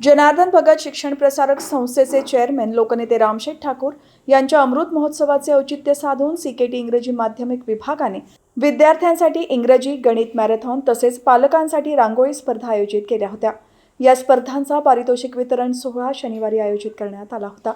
जनार्दन भगत शिक्षण प्रसारक संस्थेचे चेअरमॅन लोकनेते रामशेठ ठाकूर यांच्या अमृत महोत्सवाचे औचित्य साधून सीकेटी इंग्रजी माध्यमिक विभागाने विद्यार्थ्यांसाठी इंग्रजी गणित मॅरेथॉन तसेच पालकांसाठी रांगोळी स्पर्धा आयोजित केल्या होत्या. या स्पर्धांचा पारितोषिक वितरण सोहळा शनिवारी आयोजित करण्यात आला होता.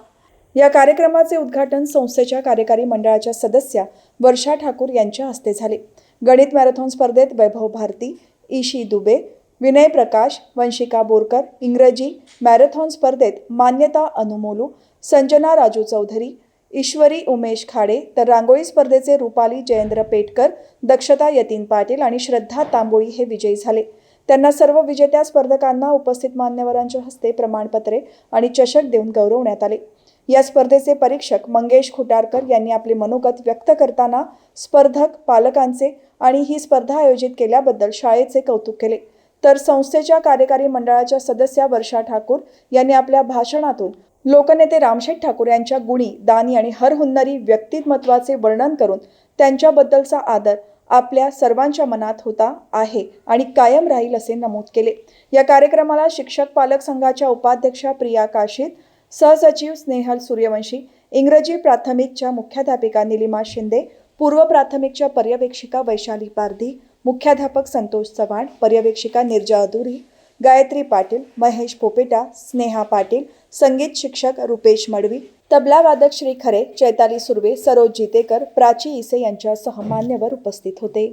या कार्यक्रमाचे उद्घाटन संस्थेच्या कार्यकारी मंडळाच्या सदस्या वर्षा ठाकूर यांच्या हस्ते झाले. गणित मॅरेथॉन स्पर्धेत वैभव भारती ईशी दुबे विनय प्रकाश वंशिका बोरकर इंग्रजी मॅरेथॉन स्पर्धेत मान्यता अनुमोलू संजना राजू चौधरी ईश्वरी उमेश खाडे तर रांगोळी स्पर्धेचे रुपाली जयेंद्र पेटकर दक्षता यतीन पाटील आणि श्रद्धा तांबोळी हे विजयी झाले. त्यांना सर्व विजेत्या स्पर्धकांना उपस्थित मान्यवरांच्या हस्ते प्रमाणपत्रे आणि चषक देऊन गौरवण्यात आले. या स्पर्धेचे परीक्षक मंगेश खुटारकर यांनी आपले मनोगत व्यक्त करताना स्पर्धक पालकांचे आणि ही स्पर्धा आयोजित केल्याबद्दल शाळेचे कौतुक केले. तर संस्थेच्या कार्यकारी मंडळाच्या सदस्या वर्षा ठाकूर यांनी आपल्या भाषणातून लोकनेते रामशेठ ठाकूर यांच्या गुणी दानी आणि हरहुन्नरी व्यक्तिमत्वाचे वर्णन करून त्यांच्याबद्दलचा आदर आपल्या सर्वांच्या मनात होता आहे आणि कायम राहील असे नमूद केले. या कार्यक्रमाला शिक्षक पालक संघाच्या उपाध्यक्षा प्रिया काशीद सहसचिव स्नेहल सूर्यवंशी इंग्रजी प्राथमिकच्या मुख्याध्यापिका निलिमा शिंदे पूर्व प्राथमिकच्या पर्यवेक्षिका वैशाली पारधी मुख्याध्यापक संतोष चव्हाण पर्यवेक्षिका निर्जा अधुरी गायत्री पाटील महेश पोपेटा स्नेहा पाटील संगीत शिक्षक रुपेश मडवी तबला वादक श्री खरे चैताली सुर्वे सरोज जितेकर प्राची इसे यांच्यासह मान्यवर उपस्थित होते.